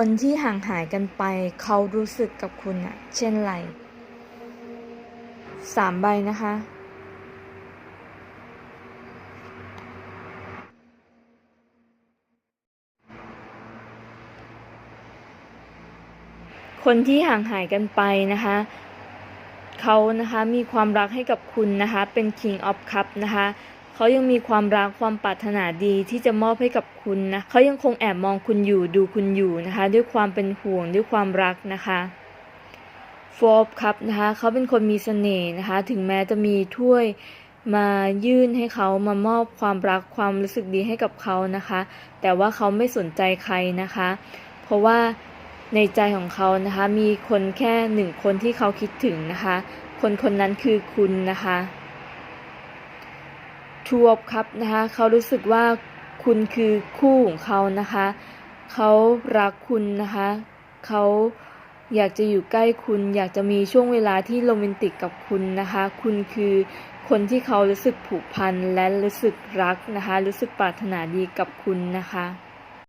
คนที่ห่างหายกันไป เขารู้สึกกับคุณอะเช่นไรสามใบนะคะ คนที่ห่างหายกันไปนะคะ เขานะคะมีความรักให้กับคุณนะคะ เป็น King of Cup นะคะ เขายังมีความรักความปรารถนาดีที่จะมอบให้กับคุณนะเขายังคงแอบมองคุณอยู่ดูคุณอยู่นะคะ ด้วยความเป็นห่วงด้วยความรักนะคะโฟบครับนะคะเขาเป็นคนมีเสน่ห์นะคะ ถึงแม้จะมีถ้วยมายื่นให้เขามามอบความรักความรู้สึกดีให้กับเขานะคะ แต่ว่าเขาไม่สนใจใครนะคะ เพราะว่าในใจของเขานะคะ มีคนแค่หนึ่งคนที่เขาคิดถึงนะคะ คนคนนั้นคือคุณนะคะ ทูบครับนะคะเขารู้สึกว่าคุณคือคู่ของเขานะคะ เขารักคุณนะคะ เขาอยากจะอยู่ใกล้คุณ อยากจะมีช่วงเวลาที่โรแมนติกกับคุณนะคะ คุณคือคนที่เขารู้สึกผูกพันและรู้สึกรักนะคะ รู้สึกปรารถนาดีกับคุณนะคะ